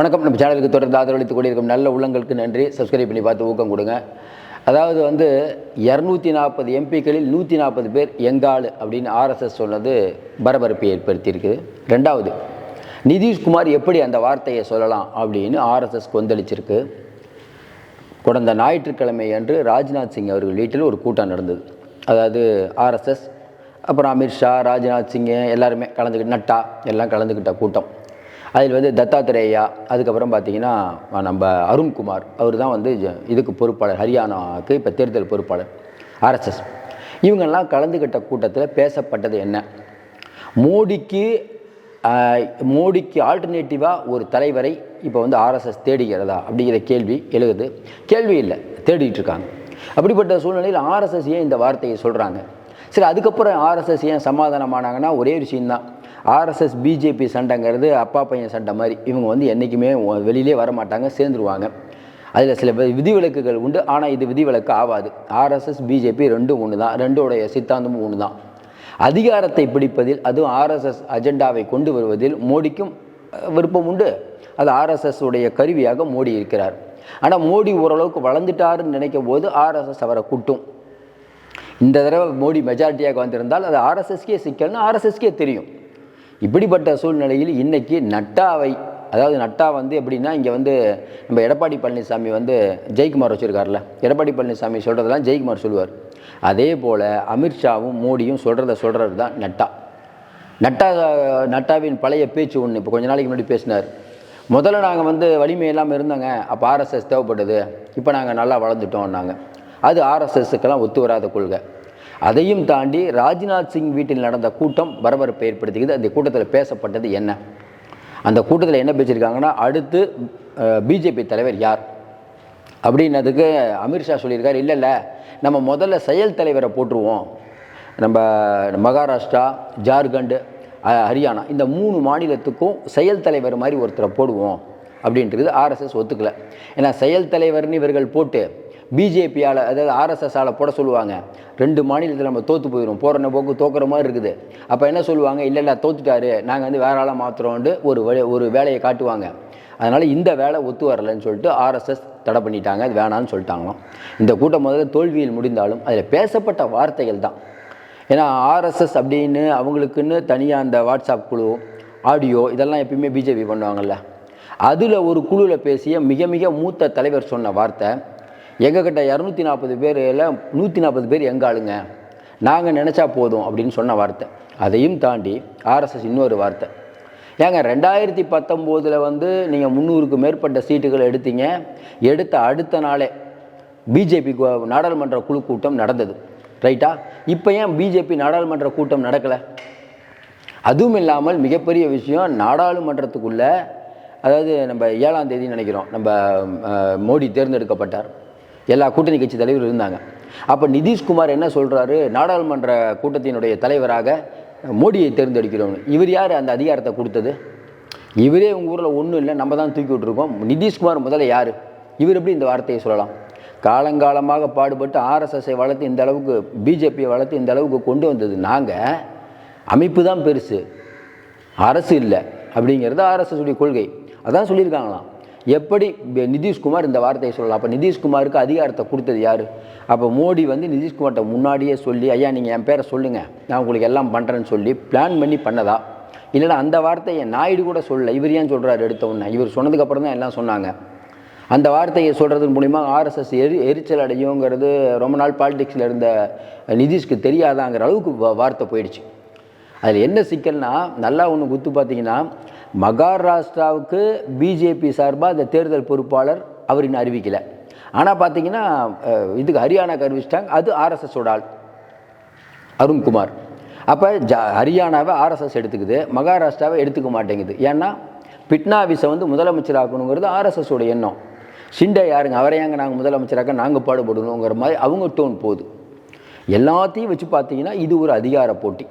வணக்கம். நம்ம சேனலுக்கு தொடர்ந்து ஆதரவளித்து கொண்டிருக்கும் நல்ல உள்ளங்களுக்கு நன்றி. சப்ஸ்கிரைப் பண்ணி பார்த்து ஊக்கம் கொடுங்க. அதாவது வந்து இரநூத்தி நாற்பது எம்பிக்களில் நூற்றி நாற்பது பேர் எங்காள் அப்படின்னு ஆர்எஸ்எஸ் சொன்னது பரபரப்பை ஏற்படுத்தியிருக்கு. ரெண்டாவது நிதிஷ்குமார் எப்படி அந்த வார்த்தையை சொல்லலாம் அப்படின்னு ஆர்எஸ்எஸ் கொந்தளிச்சிருக்கு. கடந்த ஞாயிற்றுக்கிழமை அன்று ராஜ்நாத் சிங் அவர்கள் வீட்டில் ஒரு கூட்டம் நடந்தது. அதாவது ஆர்எஸ்எஸ் அப்புறம் அமித்ஷா ராஜ்நாத் சிங் எல்லாருமே கலந்துக்கிட்டு நட்டா எல்லாம் கலந்துக்கிட்ட கூட்டம். அதில் வந்து தத்தாத்திரேயா அதுக்கப்புறம் பார்த்திங்கன்னா நம்ம அருண்குமார் அவர் தான் வந்து இதுக்கு பொறுப்பாளர் ஹரியானாவுக்கு இப்போ தேர்தல் பொறுப்பாளர் ஆர்எஸ்எஸ் இவங்கெல்லாம் கலந்துக்கிட்ட கூட்டத்தில் பேசப்பட்டது என்ன? மோடிக்கு மோடிக்கு ஆல்டர்னேட்டிவாக ஒரு தலைவரை இப்போ வந்து ஆர்எஸ்எஸ் தேடுகிறதா? அப்படிங்கிற கேள்வி எழுகுது. கேள்வி இல்லை தேடிட்டு இருக்காங்க. அப்படிப்பட்ட சூழ்நிலையில் ஆர்எஸ்எஸ் ஏன் இந்த வார்த்தையை சொல்கிறாங்க சரி அதுக்கப்புறம் ஆர்எஸ்எஸ் ஏன் சமாதானமானாங்கன்னா ஒரே விஷயம்தான் ஆர்எஸ்எஸ் பிஜேபி சண்டைங்கிறது அப்பா பையன் சண்டை மாதிரி. இவங்க வந்து என்றைக்குமே வெளியிலே வர மாட்டாங்க சேர்ந்துருவாங்க. அதில் சில விதிவிலக்குகள் உண்டு. ஆனால் இது விதிவிலக்கு ஆகாது. ஆர்எஸ்எஸ் பிஜேபி ரெண்டும் ஒன்று தான். ரெண்டோடைய சித்தாந்தமும் ஒன்று தான். அதிகாரத்தை பிடிப்பதில் அதுவும் ஆர்எஸ்எஸ் அஜெண்டாவை கொண்டு வருவதில் மோடிக்கும் விருப்பம் உண்டு. அது ஆர்எஸ்எஸ் உடைய கருவியாக மோடி இருக்கிறார். ஆனால் மோடி ஓரளவுக்கு வளர்ந்துட்டாருன்னு நினைக்கும் போது ஆர்எஸ்எஸ் அவரை கூட்டும். இந்த தடவை மோடி மெஜாரிட்டியாக வந்திருந்தால் அது ஆர்எஸ்எஸ்கே சிக்கல்னு ஆர்எஸ்எஸ்கே தெரியும். இப்படிப்பட்ட சூழ்நிலையில் இன்றைக்கி நட்டாவை அதாவது நட்டா வந்து எப்படின்னா இங்கே வந்து நம்ம எடப்பாடி பழனிசாமி வந்து ஜெயக்குமார் வச்சுருக்காருல. எடப்பாடி பழனிசாமி சொல்கிறதெல்லாம் ஜெயக்குமார் சொல்லுவார். அதே போல் அமித்ஷாவும் மோடியும் சொல்கிறத சொல்கிறது தான் நட்டா. நட்டா நட்டாவின் பழைய பேச்சு ஒன்று இப்போ கொஞ்ச நாளைக்கு முன்னாடி பேசினார். முதல்ல நாங்கள் வந்து வலிமை இல்லாமல் இருந்தோங்க அப்போ ஆர்எஸ்எஸ் தேவைப்பட்டது. இப்போ நாங்கள் நல்லா வளர்ந்துட்டோம்னாங்க. அது ஆர்எஸ்எஸ்க்கெல்லாம் ஒத்து வராத கொள்கை. அதையும் தாண்டி ராஜ்நாத் சிங் வீட்டில் நடந்த கூட்டம் பரபரப்பை ஏற்படுத்திக்குது அந்த கூட்டத்தில் பேசப்பட்டது என்ன? அந்த கூட்டத்தில் என்ன பேசியிருக்காங்கன்னா அடுத்து பிஜேபி தலைவர் யார்? அப்படின்னதுக்கு அமித்ஷா சொல்லியிருக்காரு இல்லை இல்லை நம்ம முதல்ல செயல் தலைவரை போட்டுருவோம். நம்ம மகாராஷ்டிரா ஜார்க்கண்டு ஹரியானா இந்த மூணு மாநிலத்துக்கும் செயல் தலைவர் மாதிரி ஒருத்தரை போடுவோம். அப்படின்றது ஆர்எஸ்எஸ் ஒத்துக்கலை. ஏன்னா செயல் தலைவர்னு இவர்கள் போட்டு பிஜேபியால் அதாவது ஆர்எஸ்எஸ்ஸால் போட சொல்லுவாங்க. ரெண்டு மாநிலத்தில் நம்ம தோற்று போயிடும் போகிற போக்கு? தோக்குற மாதிரி இருக்குது. அப்போ என்ன சொல்லுவாங்க? இல்லை இல்லை தோத்துட்டாரு. நாங்கள் வந்து வேற ஆளாக மாற்றுறோன்ட்டு ஒரு வழி- ஒரு வேலையை காட்டுவாங்க. அதனால் இந்த வேலை ஒத்து வரலைன்னு சொல்லிட்டு ஆர்எஸ்எஸ் தடை பண்ணிட்டாங்க. அது வேணான்னு சொல்லிட்டாங்களாம். இந்த கூட்டம் முதல்ல தோல்வியில் முடிந்தாலும் அதில் பேசப்பட்ட வார்த்தைகள் தான். ஏன்னா ஆர்எஸ்எஸ் அப்படின்னு அவங்களுக்குன்னு தனியாக அந்த வாட்ஸ்அப் குழு ஆடியோ இதெல்லாம் எப்பயுமே பிஜேபி பண்ணுவாங்கல்ல. அதில் ஒரு குழுவில் பேசிய மிக மிக மூத்த தலைவர் சொன்ன வார்த்தை எங்கக்கிட்ட இரநூத்தி நாற்பது பேரில் நூற்றி நாற்பது பேர் எங்கள் ஆளுங்க? நாங்கள் நினச்சா போதும் அப்படின்னு சொன்ன வார்த்தை. அதையும் தாண்டி ஆர்எஸ்எஸ் இன்னொரு வார்த்தை. ஏங்க ரெண்டாயிரத்தி பத்தொம்போதில் வந்து நீங்கள் முந்நூறுக்கு மேற்பட்ட சீட்டுகள் எடுத்தீங்க. எடுத்த அடுத்த நாளே பிஜேபி நாடாளுமன்ற குழு கூட்டம் நடந்தது. ரைட்டா? இப்போ ஏன் பிஜேபி நாடாளுமன்ற கூட்டம் நடக்கலை? அதுவும் இல்லாமல் மிகப்பெரிய விஷயம் நாடாளுமன்றத்துக்குள்ளே அதாவது நம்ம ஏழாம் தேதி நினைக்கிறோம். நம்ம மோடி தேர்ந்தெடுக்கப்பட்டார். எல்லா கூட்டணி கட்சி தலைவர் இருந்தாங்க. அப்போ நிதிஷ்குமார் என்ன சொல்கிறாரு நாடாளுமன்ற கூட்டத்தினுடைய தலைவராக மோடியை தேர்ந்தெடுக்கிறோம். இவர் யார் அந்த அதிகாரத்தை கொடுத்தது? இவரே உங்கள் ஊரில் ஒன்றும் இல்லை நம்ம தான் தூக்கி விட்டுருக்கோம். நிதிஷ்குமார் முதல்ல யார்? இவர் எப்படி இந்த வார்த்தையை சொல்லலாம்? காலங்காலமாக பாடுபட்டு ஆர்எஸ்எஸ்ஐ வளர்த்து இந்த அளவுக்கு பிஜேபியை வளர்த்து இந்த அளவுக்கு கொண்டு வந்தது நாங்கள் அமைப்பு தான் பெருசு. அரசு இல்லை அப்படிங்கிறது ஆர்எஸ்எஸ் உடைய கொள்கை. அதான் சொல்லியிருக்காங்களாம். எப்படி நிதிஷ்குமார் இந்த வார்த்தையை சொல்லலாம். அப்போ நிதிஷ்குமாருக்கு அதிகாரத்தை கொடுத்தது யார்? அப்போ மோடி வந்து நிதிஷ்குமார்கிட்ட முன்னாடியே சொல்லி ஐயா நீங்கள் என் பேரை சொல்லுங்கள் நான் உங்களுக்கு எல்லாம் பண்ணுறேன்னு சொல்லி பிளான் பண்ணி பண்ணதா? இல்லைன்னா அந்த வார்த்தையை நாயுடு கூட சொல்லலை. இவர் ஏன் சொல்கிறாரு எடுத்த உடனே? இவர் சொன்னதுக்கப்புறம் தான் எல்லாம் சொன்னாங்க. அந்த வார்த்தையை சொல்கிறது மூலிமா ஆர்எஸ்எஸ் எரி எரிச்சல் அடையுங்கிறது ரொம்ப நாள் பாலிடிக்ஸில் இருந்த நிதிஷ்க்கு தெரியாதாங்கிற அளவுக்கு வார்த்தை போயிடுச்சு. அதில் என்ன சிக்கல்னா நல்லா ஒன்று குத்து பார்த்தீங்கன்னா மகாராஷ்டிராவுக்கு பிஜேபி சார்பாக அந்த தேர்தல் பொறுப்பாளர் அவர் இன்னும் அறிவிக்கலை. ஆனால் பார்த்தீங்கன்னா இதுக்கு ஹரியானாக்கு அறிவிச்சிட்டாங்க அது ஆர்எஸ்எஸோட ஆள் அருண்குமார். அப்போ ஜ ஹரியானாவை ஆர்எஸ்எஸ் எடுத்துக்குது. மகாராஷ்டிராவை எடுத்துக்க மாட்டேங்குது. ஏன்னா பிட்னாவிஸை வந்து முதலமைச்சராக்கணுங்கிறது ஆக்கணுங்கிறது ஆர்எஸ்எஸோட எண்ணம். சிண்டே யாருங்க? அவரை ஏங்க நாங்கள் முதலமைச்சராக்க நாங்கள் பாடுபடணுங்கிற மாதிரி அவங்க டோன் போகுது. எல்லாத்தையும் வச்சு பார்த்தீங்கன்னா இது ஒரு அதிகார போட்டி.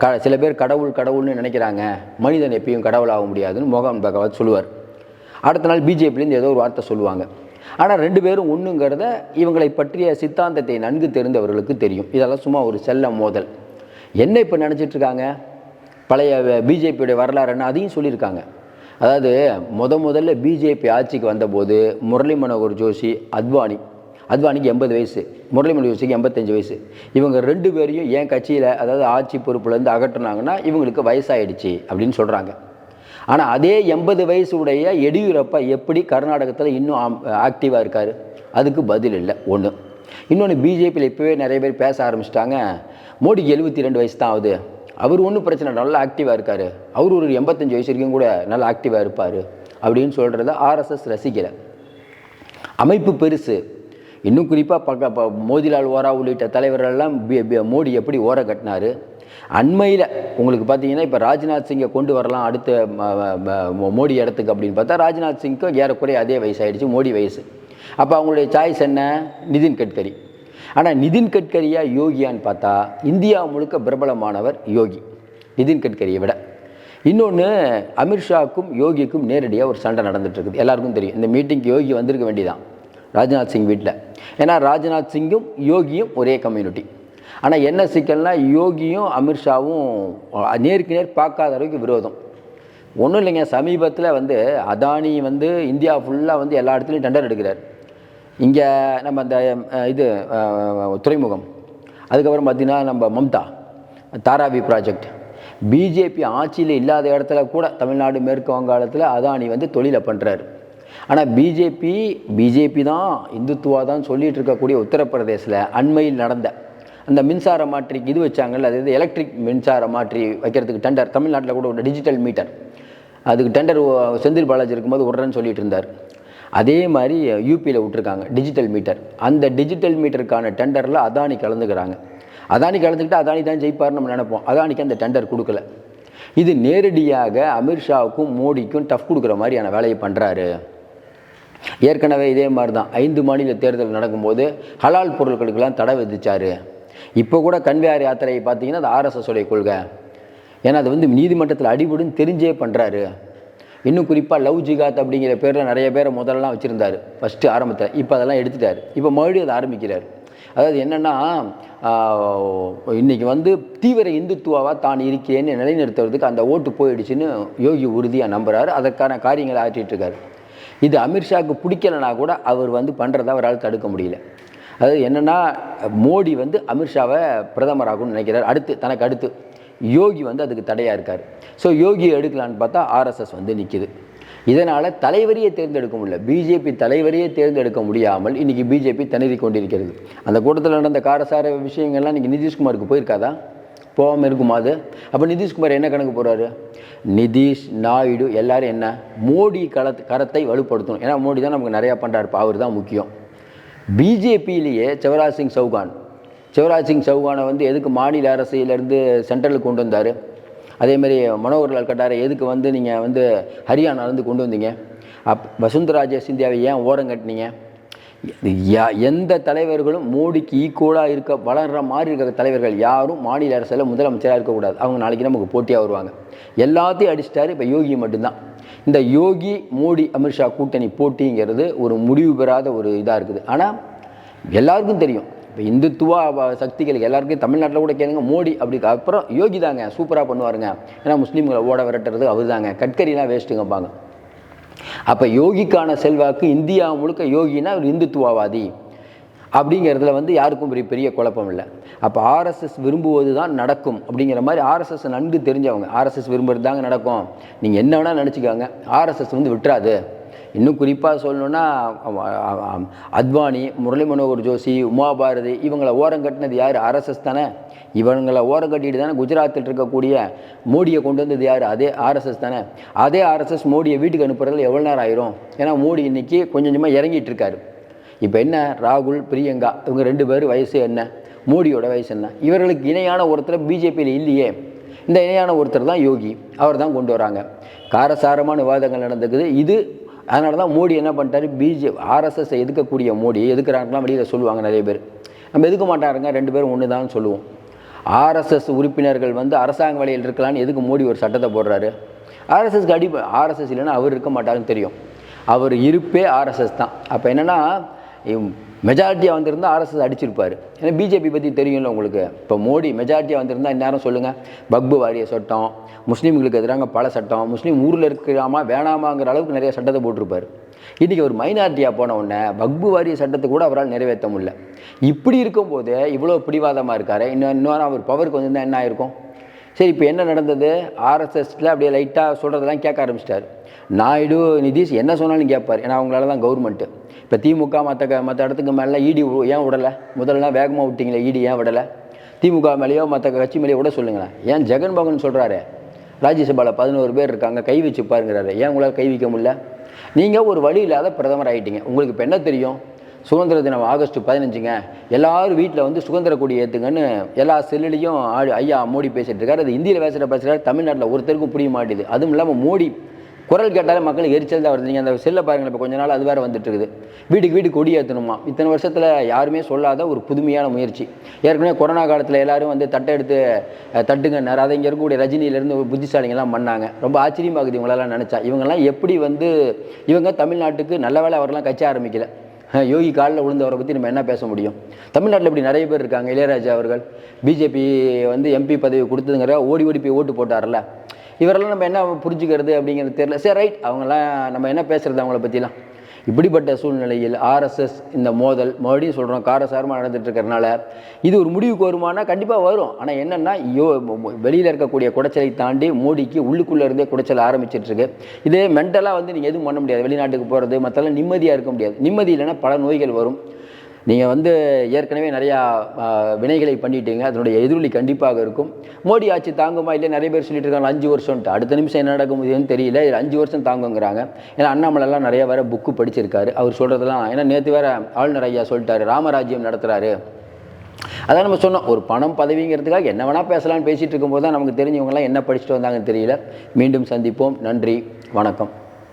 க சில பேர் கடவுள் கடவுள்னு நினைக்கிறாங்க. மனிதன் எப்பயும் கடவுளாக முடியாதுன்னு மோகன் பகவத் சொல்லுவார். அடுத்த நாள் பிஜேபிலேருந்து ஏதோ ஒரு வார்த்தை சொல்லுவாங்க. ஆனால் ரெண்டு பேரும் ஒன்றுங்கிறத இவங்களை பற்றிய சித்தாந்தத்தை நன்கு தெரிந்தவர்களுக்கு தெரியும். இதெல்லாம் சும்மா ஒரு செல்ல மோதல். என்ன இப்போ நினச்சிட்டு இருக்காங்க பழைய பிஜேபியுடைய வரலாறுன்னு அதையும் சொல்லியிருக்காங்க. அதாவது முத முதல்ல பிஜேபி ஆட்சிக்கு வந்தபோது முரளி மனோகர் ஜோஷி அத்வானி அத்வானிக்கு எண்பது வயசு முரளி மனோகர் எண்பத்தஞ்சு வயசு. இவங்க ரெண்டு பேரையும் என் கட்சியில் அதாவது ஆட்சி பொறுப்புலேருந்து அகற்றுனாங்கன்னா இவங்களுக்கு வயசாயிடுச்சு அப்படின்னு சொல்கிறாங்க ஆனால் அதே எண்பது வயசு உடைய எடியூரப்பா எப்படி கர்நாடகத்தில் இன்னும் ஆக்டிவாக இருக்கார்? அதுக்கு பதில் இல்லை ஒன்று இன்னொன்று பிஜேபியில் இப்போவே நிறைய பேர் பேச ஆரம்பிச்சிட்டாங்க. மோடிக்கு எழுபத்தி ரெண்டு வயசு தான் ஆகுது. அவர் ஒன்றும் பிரச்சனை இல்லை, நல்லா ஆக்டிவாக இருக்கார். அவர் ஒரு எண்பத்தஞ்சு வயசு வரைக்கும் கூட நல்லா ஆக்டிவாக இருப்பார் அப்படின்னு சொல்கிறத ஆர்எஸ்எஸ் ரசிக்கலை. அமைப்பு பெருசு. இன்னும் குறிப்பாக பக்க ப- மோதிலால் ஓரா உள்ளிட்ட தலைவர்களெல்லாம் மோடி எப்படி ஓர கட்டினார்? அண்மையில் உங்களுக்கு பார்த்தீங்கன்னா இப்போ ராஜ்நாத் சிங்கை கொண்டு வரலாம் அடுத்த மோடி இடத்துக்கு அப்படின்னு பார்த்தா ராஜ்நாத் சிங்க்கும் ஏறக்குறைய அதே வயசாயிடுச்சு மோடி வயசு. அப்போ அவங்களுடைய சாய்ஸ் என்ன? நிதின் கட்கரி. ஆனால் நிதின் கட்கரியா யோகியான்னு பார்த்தா இந்தியா முழுக்க பிரபலமானவர் யோகி நிதின் கட்கரியை விட. இன்னொன்று அமித்ஷாவுக்கும் யோகிக்கும் நேரடியாக ஒரு சண்டை நடந்துகிட்ருக்குது எல்லாருக்கும் தெரியும். இந்த மீட்டிங்க்கு யோகி வந்திருக்க வேண்டியதான் ராஜ்நாத் சிங் வீட்டில் ஏன்னா ராஜ்நாத் சிங்கும் யோகியும் ஒரே கம்யூனிட்டி ஆனால் என்ன சிக்கல்னா யோகியும் அமித்ஷாவும் நேருக்கு நேர் பார்க்காத அளவுக்கு விரோதம். ஒன்றும் இல்லைங்க சமீபத்தில் வந்து அதானி வந்து இந்தியா ஃபுல்லாக வந்து எல்லா இடத்துலையும் டெண்டர் எடுக்கிறார். இங்கே நம்ம அந்த இது துறைமுகம். அதுக்கப்புறம் பார்த்திங்கன்னா நம்ம மம்தா தாராவி ப்ராஜெக்ட் பிஜேபி ஆட்சியில் இல்லாத இடத்துல கூட தமிழ்நாடு மேற்கு வங்காளத்தில் அதானி வந்து தொழிலை பண்ணுறாரு ஆனால் பிஜேபி பிஜேபி தான் இந்துத்துவா தான் சொல்லிட்டு இருக்கக்கூடிய உத்தரப்பிரதேசில் அண்மையில் நடந்த அந்த மின்சார மாற்றிக்கு இது வச்சாங்கல்ல அது எலக்ட்ரிக் மின்சார மாற்றி வைக்கிறதுக்கு டெண்டர் தமிழ்நாட்டில் கூட ஒரு டிஜிட்டல் மீட்டர் அதுக்கு டெண்டர் செந்தில் பாலாஜி இருக்கும்போது விட்றேன்னு சொல்லிட்டு இருந்தார் அதே மாதிரி யூபியில் விட்டுருக்காங்க டிஜிட்டல் மீட்டர் அந்த டிஜிட்டல் மீட்டருக்கான டெண்டரில் அதானி கலந்துக்கிறாங்க. அதானி கலந்துக்கிட்டு அதானி தான் ஜெயிப்பார்னு நம்ம நினைப்போம். அதானிக்கு அந்த டெண்டர் கொடுக்கல. இது நேரடியாக அமித்ஷாவுக்கும் மோடிக்கும் டஃப் கொடுக்குற மாதிரியான வேலையை பண்ணுறாரு ஏற்கனவே இதே மாதிரி தான் ஐந்து மாநில தேர்தல் நடக்கும்போது ஹலால் பொருட்களுக்கெல்லாம் தடை விதித்தார் இப்போ கூட கன்வியார் யாத்திரையை பார்த்தீங்கன்னா அது ஆர்எஸ்எஸ் உடைய கொள்கை. ஏன்னா அது வந்து நீதிமன்றத்தில் அடிபடுன்னு தெரிஞ்சே பண்ணுறாரு இன்னும் குறிப்பாக லவ் ஜிகாத் அப்படிங்கிற பேரில் நிறைய பேரை முதல்லலாம் வச்சுருந்தாரு. ஃபஸ்ட்டு ஆரம்பத்தில். இப்போ அதெல்லாம் எடுத்துட்டார். இப்போ மறுபடியும் அதை ஆரம்பிக்கிறார். அதாவது என்னென்னா இன்றைக்கி வந்து தீவிர இந்துத்துவாவாக தான் இருக்கேன்னு நிலைநிறுத்துறதுக்கு அந்த ஓட்டு போயிடுச்சுன்னு யோகி உறுதியாக நம்புகிறாரு அதற்கான காரியங்களை ஆற்றிட்டுருக்கார் இது அமித்ஷாவுக்கு பிடிக்கலனா கூட அவர் வந்து பண்ணுறத அவரால் தடுக்க முடியல. அதாவது என்னென்னா மோடி வந்து அமித்ஷாவை பிரதமராகும்னு நினைக்கிறார். அடுத்து தனக்கு அடுத்து யோகி வந்து அதுக்கு தடையாக இருக்கார். ஸோ யோகி எடுக்கலான்னு பார்த்தா ஆர்எஸ்எஸ் வந்து நிற்கிது இதனால் தலைவரையே தேர்ந்தெடுக்க முடியல. பிஜேபி தலைவரையே தேர்ந்தெடுக்க முடியாமல் இன்றைக்கி பிஜேபி திணறி கொண்டிருக்கிறது. அந்த கூட்டத்தில் நடந்த காரசார விஷயங்கள்லாம் இன்றைக்கி நிதிஷ்குமாருக்கு போயிருக்காதான் போகாமல் இருக்குமா அது? அப்போ நிதிஷ்குமார் என்ன கணக்கு போகிறாரு நிதிஷ் நாயுடு எல்லாரும் என்ன? மோடி கலத் கரத்தை வலுப்படுத்தணும். ஏன்னா மோடி தான் நமக்கு நிறையா பண்ணுறாரு அவர் தான் முக்கியம். பிஜேபியிலேயே சிவராஜ் சிங் சௌகான். சிவராஜ் சிங் சௌகானை வந்து எதுக்கு மாநில அரசியலேருந்து சென்ட்ரலுக்கு கொண்டு வந்தார்? அதேமாதிரி மனோகர்லால் கட்டாரை எதுக்கு வந்து நீங்கள் வந்து ஹரியானாலேருந்து கொண்டு வந்தீங்க? அப் வசுந்தராஜ சிந்தியாவை ஏன் ஓரம் கட்டினீங்க? எந்த தலைவர்களும் மோடிக்கு ஈக்குவலாக இருக்க வளர்கிற மாதிரி இருக்கிற தலைவர்கள் யாரும் மாநில அரசில் முதலமைச்சராக இருக்கக்கூடாது அவங்க நாளைக்கு நமக்கு போட்டியாக வருவாங்க. எல்லாத்தையும் அடிச்சிட்டாரு இப்போ யோகி மட்டும்தான். இந்த யோகி மோடி அமித்ஷா கூட்டணி போட்டிங்கிறது ஒரு முடிவு பெறாத ஒரு இதாக இருக்குது. ஆனால் எல்லாருக்கும் தெரியும். இப்போ இந்துத்துவா சக்திகளுக்கு எல்லாருக்கும் தமிழ்நாட்டில் கூட கேளுங்க மோடி அப்படி அப்புறம் யோகி தாங்க சூப்பராக பண்ணுவாருங்க. ஏன்னா முஸ்லீம்களை ஓட விரட்டுறது அவர் தாங்க கட்கரிலாம் வேஸ்ட்டுங்கப்பாங்க அப்போ யோகிக்கான செல்வாக்கு இந்தியா முழுக்க யோகினா ஒரு இந்துத்துவவாதி. அப்படிங்கிறதுல வந்து யாருக்கும் பெரிய பெரிய குழப்பம் இல்லை. அப்போ ஆர்எஸ்எஸ் விரும்புவது தான் நடக்கும் அப்படிங்கிற மாதிரி ஆர்எஸ்எஸ் நன்கு தெரிஞ்சவங்க. ஆர்எஸ்எஸ் விரும்புறது தாங்க நடக்கும். நீங்கள் என்ன வேணால் நினச்சிக்கோங்க. ஆர்எஸ்எஸ் வந்து விட்டுறாது. இன்னும் குறிப்பாக சொல்லணுன்னா அத்வானி முரளி மனோகர் ஜோஷி உமா பாரதி இவங்களை ஓரம் கட்டினது யார்? ஆர்எஸ்எஸ் தானே. இவங்களை ஓரம் கட்டிட்டு தானே குஜராத்தில் இருக்கக்கூடிய மோடியை கொண்டு வந்தது யார்? அதே ஆர்எஸ்எஸ் தானே. அதே ஆர்எஸ்எஸ் மோடியை வீட்டுக்கு அனுப்புறதுல எவ்வளோ நேரம் ஆயிரும்? ஏன்னா மோடி இன்றைக்கி கொஞ்சம் கொஞ்சமாக இறங்கிட்டு இருக்காரு. இப்போ என்ன? ராகுல் பிரியங்கா இவங்க ரெண்டு பேர் வயசு என்ன? மோடியோட வயசு என்ன? இவர்களுக்கு இணையான ஒருத்தர் பிஜேபியில் இல்லையே. இந்த இணையான ஒருத்தர் தான் யோகி. அவர் தான் கொண்டு வராங்க. காரசாரமான விவாதங்கள் நடந்துக்குது. இது அதனால தான் மோடி என்ன பண்ணிட்டாரு? பிஜே ஆர்எஸ்எஸ் எதுக்கக்கூடிய மோடி எதுக்குறாங்கலாம் வெளியில் சொல்லுவாங்க நிறைய பேர். நம்ம எதுக்க மாட்டாருங்க? ரெண்டு பேரும் ஒன்று தான் சொல்லுவோம். ஆர்எஸ்எஸ் உறுப்பினர்கள் வந்து அரசாங்க வேலையில் இருக்கலாம்னு எதுக்கு மோடி ஒரு சட்டத்தை போடுறாரு? ஆர்எஸ்எஸ்க்கு அடி ஆர்எஸ்எஸ் இல்லைன்னா அவர் இருக்க மாட்டாருன்னு தெரியும். அவர் இருப்பே ஆர்எஸ்எஸ் தான். அப்போ என்னென்னா மெஜாரிட்டியாக வந்திருந்தால் ஆர்எஸ்எஸ் அடிச்சிருப்பார். ஏன்னா பிஜேபி பற்றி தெரியும்ல உங்களுக்கு. இப்போ மோடி மெஜாரிட்டியாக வந்திருந்தால் இந்நேரம் சொல்லுங்கள் பக்பு வாரிய சட்டம் முஸ்லீம்களுக்கு எதிராக பல சட்டம் முஸ்லீம் ஊரில் இருக்கிறாமா வேணாமாங்கிற அளவுக்கு நிறைய சட்டத்தை போட்டிருப்பார். இன்றைக்கி ஒரு மைனாரிட்டியாக போன உடனே பக்பு வாரிய சட்டத்தை கூட அவரால் நிறைவேற்ற முடியல. இப்படி இருக்கும்போது இவ்வளோ பிடிவாதமாக இருக்கார். இன்னும் இன்னொரு அவர் பவருக்கு வந்திருந்தால் என்ன ஆயிருக்கும்? சரி இப்போ என்ன நடந்தது? ஆர்எஸ்எஸில் அப்படியே லைட்டாக சொல்கிறதெல்லாம் கேட்க ஆரம்பிச்சிட்டார். நாயுடு நிதிஷ் என்ன சொன்னாலும் கேட்பார். ஏன்னா அவங்களால தான் கவர்மெண்ட்டு இப்போ திமுக மற்ற மற்ற இடத்துக்கு மேலே இடி ஏன் விடலை? முதல்ல வேகமாக விட்டீங்களே இடி ஏன் விடலை? திமுக மேலேயோ மற்ற கட்சி மேலேயோ விட சொல்லுங்களேன். ஏன் ஜெகன்மோகன் சொல்கிறாரு ராஜ்யசபாவில் பதினோரு பேர் இருக்காங்க கை வச்சு பாருங்கிறாரு. ஏன் உங்களால் கை வைக்க முடியல? நீங்கள் ஒரு வழி இல்லாத பிரதமர் ஆகிட்டீங்க உங்களுக்கு இப்போ என்ன தெரியும்? சுதந்திர தினம் ஆகஸ்ட் பதினஞ்சுங்க. எல்லாரும் வீட்டில் வந்து சுதந்திர கொடி ஏற்றுங்கன்னு எல்லா செல்லுலேயும் ஐயா மோடி பேசிகிட்டு இருக்காரு. அது இந்தியில் பேசுகிற பேசுகிறாரு தமிழ்நாட்டில் ஒருத்தருக்கும் புரிய மாட்டேது. அதுவும் இல்லாமல் மோடி குரல் கேட்டாலே மக்களுக்கு எரிச்சல் தான் வருது. நீங்கள் அந்த செல்லை பாருங்கள் இப்போ கொஞ்ச நாள் அது வேறு வந்துட்டு இருக்குது. வீட்டுக்கு வீடு கொடி ஏற்றணுமா இத்தனை வருஷத்தில் யாருமே சொல்லாத ஒரு புதுமையான முயற்சி. ஏற்கனவே கொரோனா காலத்தில் எல்லோரும் வந்து தட்டை எடுத்து அஹ், தட்டுங்கன்னாரு. அதை இங்கே இருக்கக்கூடிய ரஜினியிலேருந்து ஒரு புத்திசாலிங்கெல்லாம் பண்ணாங்க. ரொம்ப ஆச்சரியமாகுது இவங்களெல்லாம் நினச்சா. இவங்கெல்லாம் எப்படி வந்து இவங்க தமிழ்நாட்டுக்கு நல்ல வேலை அவரெல்லாம் கட்சி ஆரம்பிக்கல. யோகி காலில் விழுந்தவரை பற்றி நம்ம என்ன பேச முடியும்? தமிழ்நாட்டில் இப்படி நிறைய பேர் இருக்காங்க இளையராஜா அவர்கள் பிஜேபி வந்து எம்பி பதவி கொடுத்ததுங்கிற ஓடி ஓடி போய் ஓட்டு போட்டார்ல. இவரெல்லாம் நம்ம என்ன புரிஞ்சுக்கிறது அப்படிங்கிறது தெரியல. சரி ரைட் அவங்கெல்லாம் நம்ம என்ன பேசுறது அவங்கள பற்றிலாம் இப்படிப்பட்ட சூழ்நிலையில் ஆர்எஸ்எஸ் இந்த மோதல் மறுபடியும் சொல்கிறோம் காரசாரமாக நடந்துட்டுருக்கறனால இது ஒரு முடிவுக்கு வருமானா? கண்டிப்பாக வரும். ஆனால் என்னென்னா யோ வெளியில் இருக்கக்கூடிய குடைச்சலை தாண்டி மோடிக்கு உள்ளுக்குள்ளே இருந்தே குடைச்சல் ஆரம்பிச்சிட்ருக்கு இதே மென்டலாக வந்து நீங்கள் எதுவும் பண்ண முடியாது. வெளிநாட்டுக்கு போகிறது மற்றெல்லாம் நிம்மதியாக இருக்க முடியாது. நிம்மதி இல்லைன்னா பல நோய்கள் வரும். நீங்கள் வந்து ஏற்கனவே நிறையா வினைகளை பண்ணிட்டீங்க. அதனுடைய எதிரொலி கண்டிப்பாக இருக்கும். மோடி ஆட்சி தாங்குமா இல்லை நிறைய பேர் சொல்லிட்டு இருக்காங்க அஞ்சு வருஷம்ட்டு அடுத்த நிமிஷம் என்ன நடக்க முடியுதுன்னு தெரியல. இது அஞ்சு வருஷம் தாங்குங்கிறாங்க. ஏன்னா அண்ணாமலைலாம் நிறைய வேறு புக்கு படிச்சிருக்காரு. அவர் சொல்கிறதுலாம் ஏன்னா நேற்று வேறு ஆளுநர் ஐயா சொல்லிட்டாரு ராமராஜ்யம் நடத்துகிறாரு அதான் நம்ம சொன்னோம் ஒரு பணம் பதவிங்கிறதுக்காக என்ன வேணால் பேசலாம்னு பேசிகிட்டு இருக்கும்போது தான் நமக்கு தெரிஞ்சவங்கலாம் என்ன படிச்சுட்டு வந்தாங்கன்னு தெரியல. மீண்டும் சந்திப்போம். நன்றி. வணக்கம்.